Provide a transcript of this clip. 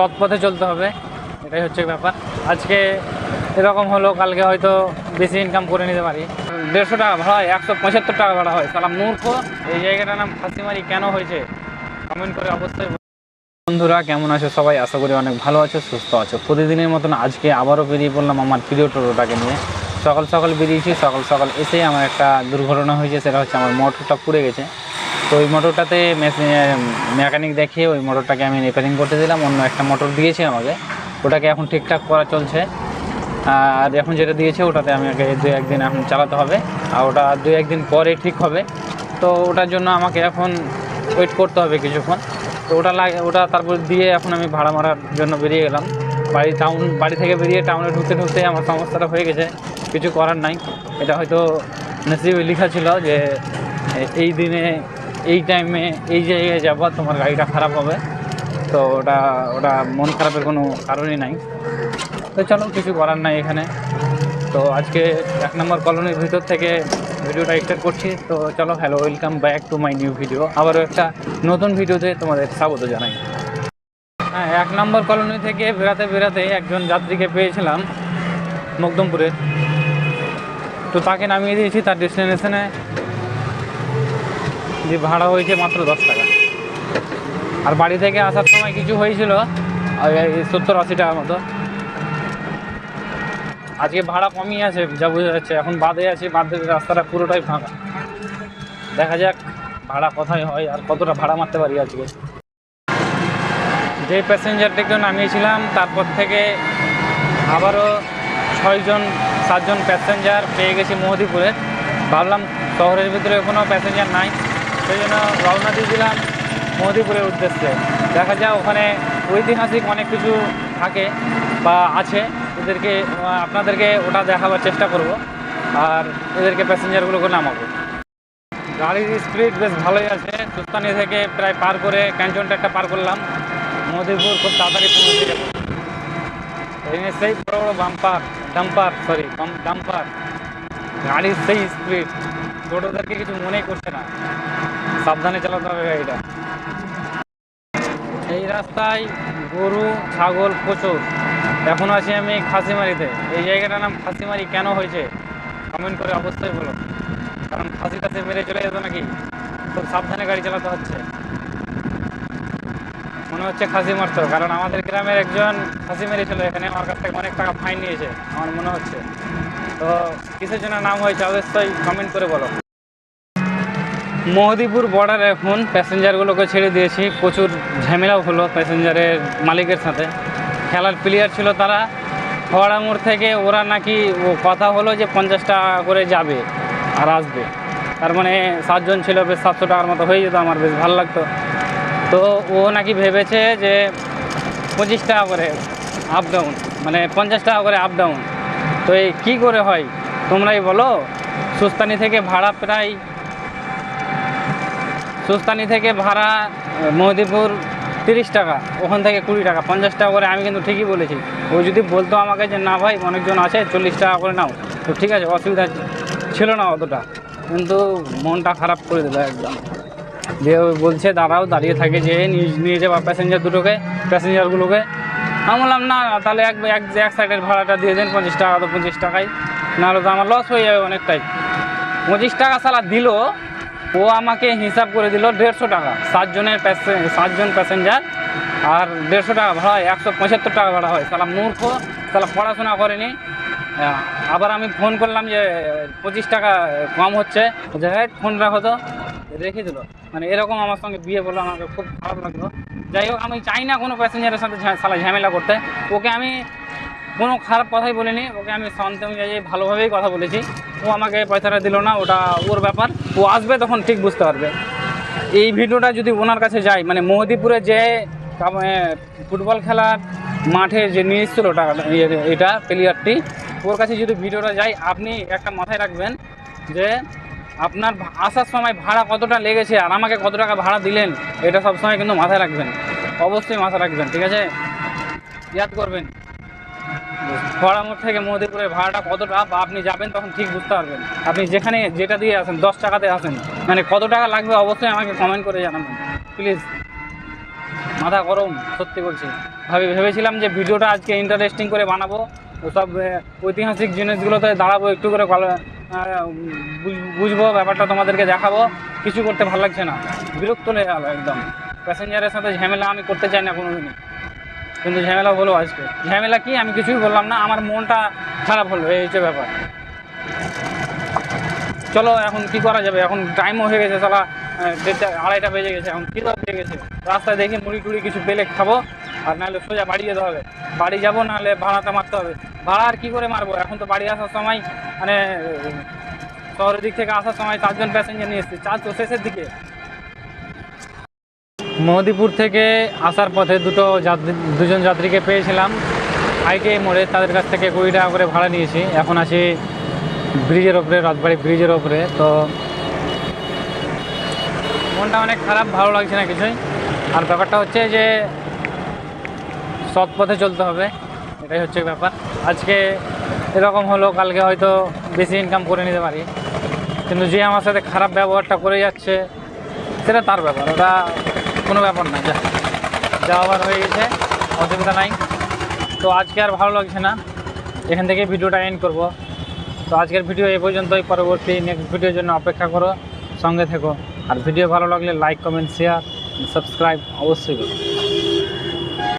সৎ পথে চলতে হবে, এটাই হচ্ছে ব্যাপার। আজকে এরকম হলো, কালকে হয়তো বেশি ইনকাম করে নিতে পারি। দেড়শো টাকা ভাড়া হয়, একশো পঁচাত্তর টাকা ভাড়া হয়। তাহলে মূর্খ, এই জায়গাটার নাম ফাঁসিমারি কেন হয়েছে? কমেন্ট করে অবশ্যই বন্ধুরা, কেমন আছো সবাই? আশা করি অনেক ভালো আছো, সুস্থ আছো। প্রতিদিনের মতন আজকে আবারও বেরিয়ে পড়লাম আমার প্রিয় টোটোটাকে নিয়ে। সকাল সকাল বেরিয়েছি, সকাল সকাল এসেই আমার একটা দুর্ঘটনা হয়েছে, সেটা হচ্ছে আমার মোটরটা পুড়ে গেছে। তো ওই মোটরটাতে মেকানিক দেখিয়ে ওই মোটরটাকে আমি রিপেয়ারিং করতে দিলাম, অন্য একটা মোটর দিয়েছে আমাকে। ওটাকে এখন ঠিকঠাক করা চলছে। আর এখন যেটা দিয়েছে, ওটাতে আমাকে দু একদিন এখন চালাতে হবে। আর ওটা দু একদিন পরে ঠিক হবে। তো ওটার জন্য আমাকে এখন ওয়েট করতে হবে কিছুক্ষণ। তো ওটা লাগে ওটা তারপর দিয়ে এখন আমি ভাড়া মারার জন্য বেরিয়ে গেলাম। বাড়ি টাউন বাড়ি থেকে বেরিয়ে টাউনে ঢুকতে ঢুকতে আমার সমস্যাটা হয়ে গেছে। কিছু করার নাই। এটা হয়তো নসিবে লেখা ছিল যে, এই দিনে এই টাইমে এই জায়গায় যাব, তোমার গাড়িটা খারাপ হবে। তো ওটা ওটা মন খারাপের কোনো কারণই নাই। তো চলো, কিছু করার নাই এখানে। তো আজকে এক নম্বর কলোনির ভিতর থেকে ভিডিওটা স্টার্ট করছি। তো চলো hello welcome back to my new video আবারও একটা নতুন ভিডিওতে তোমাদের স্বাগত জানাই। হ্যাঁ এক নম্বর কলোনি থেকে বেরাতে বেরাতে একজন যাত্রীকে পেয়েছিলাম মকদমপুরে। তো তাকে নামিয়ে দিয়েছি তার ডেস্টিনেশনে যে ভাড়া হয়েছে মাত্র দশ টাকা। আর বাড়ি থেকে আসার সময় কিছু হয়েছিল সত্তর আশি টাকার মতো। আজকে ভাড়া কমই আছে, যা বোঝা যাচ্ছে। এখন বাদে আছে বাদের রাস্তাটা পুরোটাই ফাঁকা। দেখা যাক ভাড়া কোথায় হয় আর কতটা ভাড়া মারতে পারি আজকে। যে প্যাসেঞ্জারটাকে নামিয়েছিলাম, তারপর থেকে আবারও ছয়জন, সাতজন প্যাসেঞ্জার পেয়ে গেছি মোহদিপুরে। ভাবলাম শহরের ভিতরে কোনো প্যাসেঞ্জার নাই। সেই জন্য রওনা দিয়ে দিলাম মোহদিপুরের উদ্দেশ্যে। দেখা যায় ওখানে ঐতিহাসিক অনেক কিছু থাকে বা আছে। ওদেরকে আপনাদেরকে ওটা দেখাবার চেষ্টা করব আর এদেরকে প্যাসেঞ্জারগুলোকে নামাবো। গাড়ির স্পিড বেশ ভালোই আছে। সুস্তানি থেকে প্রায় পার করে ক্যান্টনটা একটা পার করলাম। মোদিপুর খুব তাড়াতাড়ি পৌঁছে যাব সেই বড় বড় বাম্পার, ডাম্পার সরি ডাম্পার। গাড়ির সেই স্পিড। টোটোদেরকে কিছু মনেই করছে না। সাবধানে চালাতে হবে গাড়িটা। এই রাস্তায় গরু, ছাগল প্রচুর এখন আছি আমি খাসিমারিতে। এই জায়গাটার নাম খাসিমারি কেন হয়েছে? কমেন্ট করে অবশ্যই বলো। কারণ ফাঁসি টাসি মেরে চলে যেত নাকি? খুব সাবধানে গাড়ি চালাতে হচ্ছে। মনে হচ্ছে খাসি মারতো। কারণ আমাদের গ্রামের একজন খাসি মেরেছিল। এখানে আমার কাছ থেকে অনেক টাকা ফাইন নিয়েছে। আমার মনে হচ্ছে। তো কিসের জন্য নাম হয়েছে, অবশ্যই কমেন্ট করে বলো। মোহদিপুর বর্ডার এখন প্যাসেঞ্জারগুলোকে ছেড়ে দিয়েছি। প্রচুর ঝামেলাও হলো প্যাসেঞ্জারের মালিকের সাথে। খেলার প্লেয়ার ছিল তারা। ফোয়ারা মোড় থেকে ওরা নাকি কথা হলো যে পঞ্চাশ টাকা করে যাবে আর আসবে। তার মানে সাতজন ছিল, বেশ সাতশো টাকার মতো হয়ে যেত আমার, বেশ ভালো লাগতো। তো ও নাকি ভেবেছে যে পঁচিশ টাকা করে আপ ডাউন মানে পঞ্চাশ টাকা করে আপ ডাউন তো এই কী করে হয়? তোমরাই বলো। সুস্তানি থেকে ভাড়া প্রায় সুস্তানি থেকে ভাড়া মহদিপুর তিরিশ টাকা, ওখান থেকে কুড়ি টাকা, পঞ্চাশ টাকা করে, আমি কিন্তু ঠিকই বলেছি। ও যদি বলতো আমাকে যে, না ভাই, অনেকজন আছে, চল্লিশ টাকা করে নাও। তো ঠিক আছে, অসুবিধা ছিল না অতটা। কিন্তু মনটা খারাপ করে দিল একদম। যে বলছে, দাঁড়াও, দাঁড়িয়ে থাকে যে, নিয়ে নিয়ে যাবা প্যাসেঞ্জার দুটোকে প্যাসেঞ্জারগুলোকে আমি বললাম, না, তাহলে এক এক এক সাইডের ভাড়াটা দিয়ে দেন পঁচিশ টাকা তো পঁচিশ টাকায় নাহলে তো আমার লস হয়ে যাবে অনেকটাই। পঁচিশ টাকা সালা দিল ও আমাকে হিসাব করে দিল দেড়শো টাকা। সাতজনের সাতজন প্যাসেঞ্জার আর দেড়শো টাকা ভাড়া হয়, একশো পঁচাত্তর টাকা ভাড়া হয়। সালা মূর্খ, সালা পড়াশোনা করেনি। আবার আমি ফোন করলাম যে, পঁচিশ টাকা কম হচ্ছে। যে হ্যাঁ ফোন রাখো তো। রেখে দিল। মানে এরকম আমার সঙ্গে বিয়ে বলল আমাকে খুব খারাপ লাগল। যাই হোক, আমি চাই না কোনো প্যাসেঞ্জারের সাথে সালা ঝামেলা করতে। ওকে আমি কোনো খারাপ কথাই বলিনি। ওকে আমি শান্ত অনুযায়ী ভালোভাবেই কথা বলেছি। ও আমাকে পয়সাটা দিল না, ওটা ওর ব্যাপার। ও আসবে তখন ঠিক বুঝতে পারবে। এই ভিডিওটা যদি ওনার কাছে যায় মানে মোহদিপুরে যে ফুটবল খেলার মাঠে যে নিয়ে এসেছিল এটা, প্লেয়ারটি, ওর কাছে যদি ভিডিওটা যায়, আপনি একটা মাথায় রাখবেন যে, আপনার আসার সময় ভাড়া কতটা লেগেছে আর আমাকে কত টাকা ভাড়া দিলেন, এটা সবসময় কিন্তু মাথায় রাখবেন। অবশ্যই মাথায় রাখবেন, ঠিক আছে? ইয়াদ করবেন। খড়ামোড় থেকে মোদিপুরের ভাড়াটা কতটা? বা আপনি যাবেন তখন ঠিক বুঝতে পারবেন। আপনি যেখানে যেটা দিয়ে আসেন, দশ টাকাতে আসেন মানে কত টাকা লাগবে অবশ্যই আমাকে কমেন্ট করে জানাবেন। প্লিজ মাথা গরম, সত্যি বলছি। ভাবি, ভেবেছিলাম যে ভিডিওটা আজকে ইন্টারেস্টিং করে বানাবো। সব ঐতিহাসিক জিনিসগুলোতে দাঁড়াবো, একটু করে বুঝব, ব্যাপারটা তোমাদেরকে দেখাবো। কিছু করতে ভালো লাগছে না। বিরক্ত হয়ে গেল একদম। প্যাসেঞ্জারের সাথে ঝামেলা আমি করতে চাই না কোনোদিনই। কিন্তু ঝামেলা বলো আজকে। ঝামেলা কি? আমি কিছুই বললাম না। আমার মনটা খারাপ হলো এই হচ্ছে ব্যাপার। চলো এখন কি করা যাবে? এখন টাইমও হয়ে গেছে আহ, দেড়টা আড়াইটা বেজে গেছে এখন কী বেজে গেছে। রাস্তায় দেখি মুড়ি টুড়ি কিছু পেলে খাব আর নাহলে সোজা বাড়ি যেতে হবে। বাড়ি যাব নাহলে ভাড়াটা মারতে হবে। ভাড়া আর কী করে মারবো? এখন তো বাড়ি আসার সময় মানে শহরের দিক থেকে আসার সময় চারজন প্যাসেঞ্জার নিয়ে এসেছি। চার তো শেষের দিকে। মোদিপুর থেকে আসার পথে দুটো যাত্রী, দুজন যাত্রীকে পেয়েছিলাম। আইকে মোড়ে তাদের কাছ থেকে কুড়ি টাকা করে ভাড়া নিয়েছি। এখন আছি ব্রিজের ওপরে, রাজবাড়ি ব্রিজের ওপরে। তো মনটা অনেক খারাপ, ভালো লাগছে না কিছুই। আর ব্যাপারটা হচ্ছে যে সৎ পথে চলতে হবে। এটাই হচ্ছে ব্যাপার। আজকে এরকম হলো, কালকে হয়তো বেশি ইনকাম করে নিতে পারি। কিন্তু যে আমার সাথে খারাপ ব্যবহারটা করে যাচ্ছে, সেটা তার ব্যাপার। ওটা কোনো ব্যাপার না, যা। যাওয়ার হয়ে গেছে, অসুবিধা নাই। তো আজকে আর ভালো লাগছে না। এখান থেকে ভিডিওটা এন্ড করব। তো আজকের ভিডিও এই পর্যন্তই, পরবর্তী নেক্সট ভিডিওর জন্য অপেক্ষা করো, সঙ্গে থেকো। আর ভিডিও ভালো লাগলে লাইক কমেন্ট শেয়ার সাবস্ক্রাইব অবশ্যই করো।